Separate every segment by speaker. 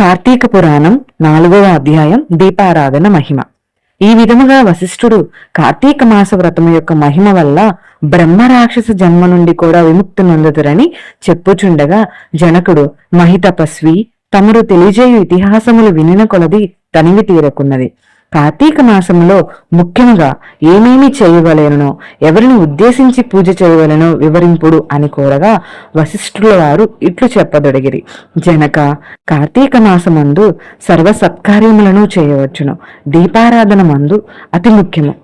Speaker 1: కార్తీక పురాణం నాలుగవ అధ్యాయం దీపారాధన మహిమ. ఈ విధముగా వశిష్ఠుడు కార్తీక మాస వ్రతము యొక్క మహిమ వల్ల బ్రహ్మ రాక్షస జన్మ నుండి కూడా విముక్తి నొందుతురని చెప్పుచుండగా జనకుడు మహితపస్వి తమరు తెలియజేయు ఇతిహాసములు వినిన కొలది తనివి తీరకున్నది. కార్తీక మాసంలో ముఖ్యంగా ఏమేమి చేయవలెనో ఎవరిని ఉద్దేశించి పూజ చేయవలెనో వివరింపుడు అని కోరగా వశిష్ఠుల వారు ఇట్లు చెప్పదొడిగిరి. జనక కార్తీక మాసమందు సర్వ సత్కార్యములను చేయవచ్చును. దీపారాధన మందు అతి ముఖ్యము.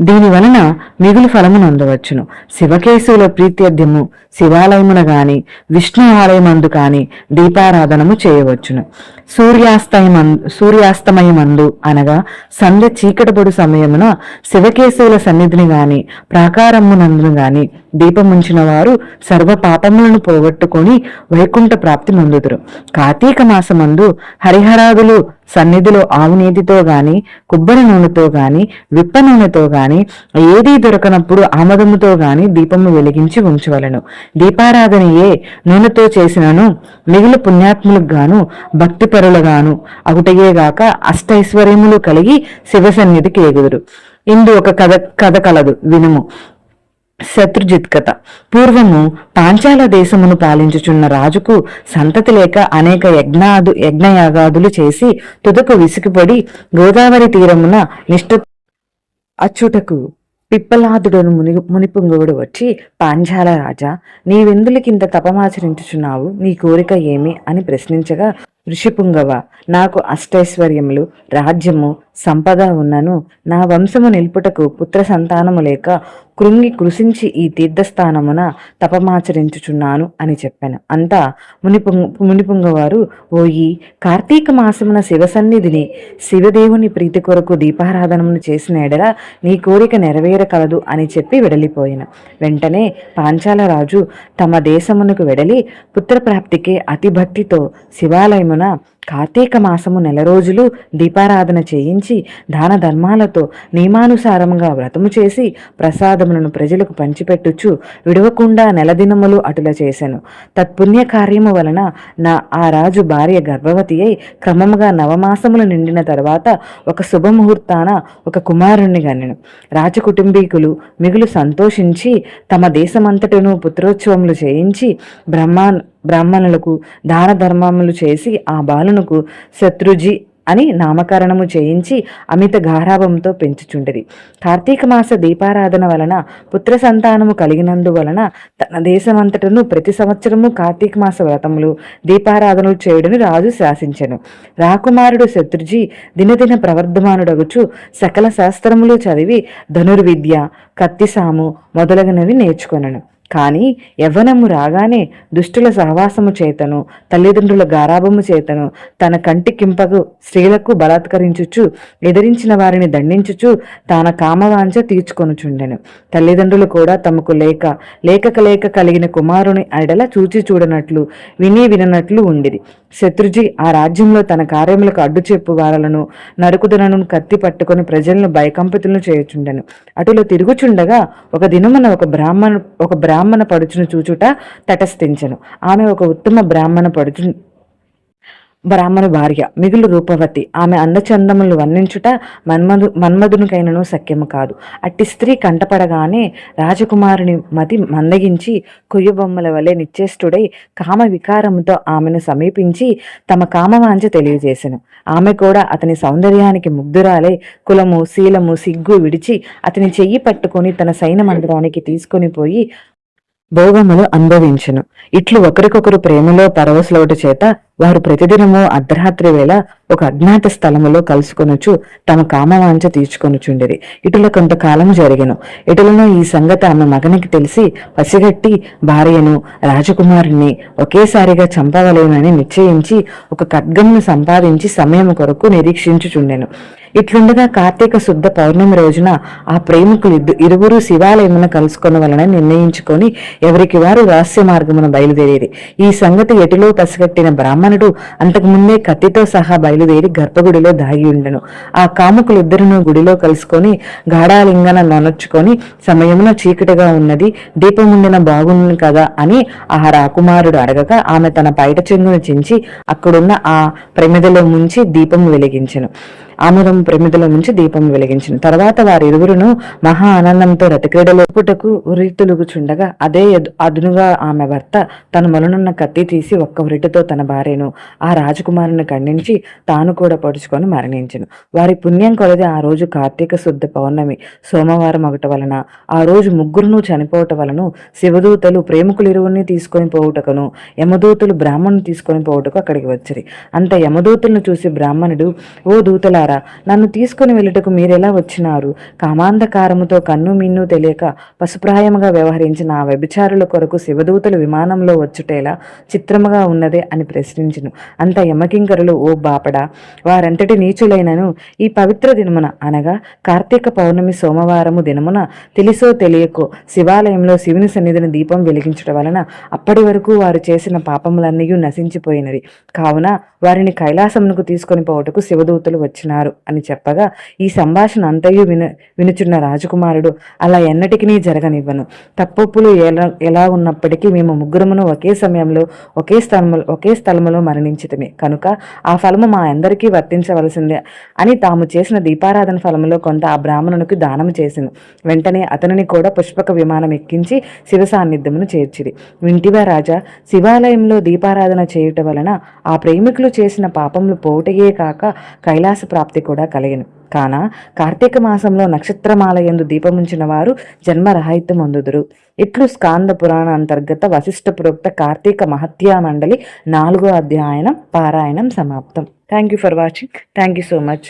Speaker 1: దీని వలన మిగులు ఫలము నొందవచ్చును. శివకేశవుల ప్రీత్యర్థ్యము శివాలయమున గాని విష్ణు ఆలయమందు కాని దీపారాధనము చేయవచ్చును. సూర్యాస్తయమందు సూర్యాస్తమయమందు అనగా సంధ్య చీకటపడు సమయమున శివకేశవుల సన్నిధిని గాని ప్రాకారమునందును గాని దీపముంచిన వారు సర్వ పాపములను పోగొట్టుకొని వైకుంఠ ప్రాప్తి నొందుదురు. కార్తీక మాసమందు హరిహరాదులు సన్నిధిలో ఆవునీతితో గాని కొబ్బరి నూనెతో గాని విప్ప నూనెతో గాని ఏదీ దొరకనప్పుడు ఆమదముతో గాని దీపము వెలిగించి ఉంచవలను. దీపారాధనయే నూనెతో చేసినను మిగిలి పుణ్యాత్ములకు గాను భక్తిపరులుగాను అగుటయేగాక అష్టైశ్వర్యములు కలిగి శివ సన్నిధికి ఎగుదురు. ఇందు ఒక కథ కథ కలదు వినుము. శత్రుజిత్ కథ. పూర్వము పాంచాల దేశమును పాలించుచున్న రాజుకు సంతతి లేక అనేక యజ్ఞాదు యజ్ఞయాగాదులు చేసి తుదకు విసిగిపడి గోదావరి తీరమున నిష్ఠ అచ్చుటకు పిప్పలాదుడను ముని మునిపుంగవుడు వచ్చి పాంచాల రాజా నీవెందులకింత తపమాచరించుచున్నావు? నీ కోరిక ఏమి? అని ప్రశ్నించగా ఋషిపుంగవ నాకు అష్టైశ్వర్యములు రాజ్యము సంపద ఉన్నను. నా వంశము నిలుపుటకు పుత్ర సంతానము లేక కృంగి కృషించి ఈ తీర్థస్థానమున తపమాచరించుచున్నాను అని చెప్పాను. అంతా మునిపుంగ మునిపుంగవారు ఓయి కార్తీక మాసమున శివ సన్నిధిని శివదేవుని ప్రీతి కొరకు దీపారాధనమును చేసిన ఎడల నీ కోరిక నెరవేరకలదు అని చెప్పి వెడలిపోయిన. వెంటనే పాంచాల రాజు తమ దేశమునకు వెడలి పుత్రప్రాప్తికి అతిభక్తితో శివాలయము శివాలయమున కార్తీక మాసము నెల రోజులు దీపారాధన చేయించి దాన ధర్మాలతో నియమానుసారంగా వ్రతము చేసి ప్రసాదములను ప్రజలకు పంచిపెట్టుచు విడవకుండా నెలదినములు అటుల చేశాను తత్పుణ్య కార్యము వలన నా ఆ రాజు భార్య గర్భవతి అయి క్రమముగా నవమాసములు నిండిన తర్వాత ఒక శుభముహూర్తాన ఒక కుమారుణ్ణి గనెను రాజకుటుంబీకులు మిగులు సంతోషించి తమ దేశమంతటను పుత్రోత్సవములు చేయించి బ్రహ్మా బ్రాహ్మణులకు దాన ధర్మములు చేసి ఆ బాలునకు శత్రుజి అని నామకరణము చేయించి అమిత గారాభంతో పెంచుచుండేది. కార్తీక మాస దీపారాధన వలన పుత్ర సంతానము కలిగినందువలన తన దేశమంతటను ప్రతి సంవత్సరము కార్తీక మాస వ్రతములు దీపారాధనలు చేయుడని రాజు శాసించెను. రాకుమారుడు శత్రుజీ దినదిన ప్రవర్ధమానుడగుచు సకల శాస్త్రములు చదివి ధనుర్విద్య కత్తిసాము మొదలగునవి నేర్చుకొనను. కానీ యవ్వనము రాగానే దుష్టుల సహవాసము చేతను తల్లిదండ్రుల గారాభము చేతను తన కంటి కింపకు స్త్రీలకు బలాత్కరించుచు ఎదిరించిన వారిని దండించుచు తాన కామవాంఛ తీర్చుకొనుచుండెను. తల్లిదండ్రులు కూడా తమకు లేక లేకక లేక కలిగిన కుమారుని అడల చూచి చూడనట్లు విని విననట్లు ఉండిది శత్రుజి ఆ రాజ్యంలో తన కార్యములకు అడ్డు చెప్పు వారలను నరుకుదనను కత్తి పట్టుకొని ప్రజలను భయకంపితులను చేయుచుండెను. అటులో తిరుగుచుండగా ఒక దినమున ఒక బ్రాహ్మణు ఒక బ్రాహ్మణ బ్రాహ్మణ పడుచును చూచుట తటస్థించెను. ఆమె ఒక ఉత్తమ బ్రాహ్మణ పడుచు బ్రాహ్మణ భార్య మిగులు రూపవతి. ఆమె అందచందములు వర్ణించుట మన్మధు మన్మధునికైనను సఖ్యము కాదు. అట్టి స్త్రీ కంటపడగానే రాజకుమారుని మతి మందగించి కొయ్యబొమ్మల వలె నిశ్చేష్టుడై కామ వికారముతో ఆమెను సమీపించి తమ కామవాంఛ తెలియజేసెను. ఆమె కూడా అతని సౌందర్యానికి ముగ్ధురాలై కులము శీలము సిగ్గు విడిచి అతని చెయ్యి పట్టుకొని తన సైన మందిరానికి తీసుకొని పోయి భోగములు అనుభవించును. ఇట్లు ఒకరికొకరు ప్రేమలో పరవశులవుట చేత వారు ప్రతిదినము అర్ధరాత్రి వేళ ఒక అజ్ఞాత స్థలములో కలుసుకొనుచు తమ కామవాంఛ తీర్చుకొనుచుండిరి. ఇటుల కొంతకాలం జరిగను. ఇటులను ఈ సంగతి ఆమె మగనికి తెలిసి పసిగట్టి భార్యను రాజకుమారుణ్ణి ఒకేసారిగా చంపవలేనని నిశ్చయించి ఒక ఖడ్గమును సంపాదించి సమయం కొరకు నిరీక్షించుచుండెను. ఇట్లుండగా కార్తీక శుద్ధ పౌర్ణమి రోజున ఆ ప్రేమికులు ఇద్దు- ఇరువురు శివాలయమున కలుసుకొనవలన నిర్ణయించుకొని ఎవరికి వారు రహస్య మార్గమున బయలుదేరేది ఈ సంగతి ఎటులో పసిగట్టిన బ్రాహ్మణ బ్రాహ్మణుడు అంతకు ముందే కత్తితో సహా బయలుదేరి గర్భగుడిలో దాగి ఉండెను. ఆ కాముకులిద్దరును గుడిలో కలుసుకొని గాఢాలింగన నొనొచ్చుకొని సమయమున చీకటిగా ఉన్నది దీపం బాగుంది కదా అని ఆ రాకుమారుడు అడగగా ఆమె తన పైట చెంగును చించి అక్కడున్న ఆ ప్రమిదలో ముంచి దీపం వెలిగించెను. ఆముదం ప్రమిదలో నుంచి దీపం వెలిగించిన తర్వాత వారిరువురును మహా ఆనందంతో రతిక్రీడలో పుటకు ఉరితులుగుచుండగా అదే అదునుగా ఆమె భర్త తన మొలనున్న కత్తి తీసి ఒక్క ఉరిటితో తన భార్యను ఆ రాజకుమారుని ఖండించి తాను కూడా పొడుచుకొని మరణించను. వారి పుణ్యం కొలది ఆ రోజు కార్తీక శుద్ధ పౌర్ణమి. సోమవారం ఒకటి వలన ఆ రోజు ముగ్గురును చనిపోవటం వలన శివదూతలు ప్రేమికులు ఇరువురిని తీసుకొని పోవుటకును యమదూతలు బ్రాహ్మణుని తీసుకొని పోవుటకు అక్కడికి వచ్చిరి. అంత యమదూతలను చూసి బ్రాహ్మణుడు ఓ దూతలారా నన్ను తీసుకొని వెళ్ళుటకు మీరెలా వచ్చినారు? కామాంధకారముతో కన్ను మిన్ను తెలియక పశుప్రాయముగా వ్యవహరించిన ఆ వ్యభిచారుల కొరకు శివదూతలు విమానంలో వచ్చుటేలా చిత్రముగా ఉన్నదే అని ప్రశ్నించును. అంత యమకింకరులు ఓ బాపడా! వారంతటి నీచులైనను ఈ పవిత్ర దినమున అనగా కార్తీక పౌర్ణమి సోమవారము దినమున తెలిసో తెలియకో శివాలయంలో శివుని సన్నిధిని దీపం వెలిగించడం వలన అప్పటి వరకు వారు చేసిన పాపములన్నీ నశించిపోయినవి. కావున వారిని కైలాసమునకు తీసుకొని పోవటకు శివదూతలు వచ్చినారు. అని చెప్పగా ఈ సంభాషణ అంతయు విను వినుచున్న రాజకుమారుడు అలా ఎన్నటికీ జరగనివ్వను. తప్పొప్పులు ఎలా ఎలా ఉన్నప్పటికీ మేము ముగ్గురమును ఒకే సమయంలో ఒకే స్థలములో ఒకే స్థలములో మరణించితమే. కనుక ఆ ఫలము మా అందరికీ వర్తించవలసిందే అని తాము చేసిన దీపారాధన ఫలములో కొంత ఆ బ్రాహ్మణునికి దానము చేసింది వెంటనే అతనిని కూడా పుష్పక విమానం ఎక్కించి శివ సాన్నిధ్యమును చేర్చిరి. వింటివా రాజా శివాలయంలో దీపారాధన చేయుట వలన ఆ ప్రేమికులు చేసిన పాపములు పోవుటయే కాక కైలాస ప్రాప్తి కూడా కలిగను. కాన కార్తీక మాసంలో నక్షత్రమాలయందు దీపముంచిన వారు జన్మరహితం అందుదురు. ఇట్లు స్కాంద పురాణ అంతర్గత వశిష్ఠ ప్రోక్త కార్తీక మహత్యా మండలి నాలుగో అధ్యాయనం పారాయణం సమాప్తం. Thank you for watching thank you so much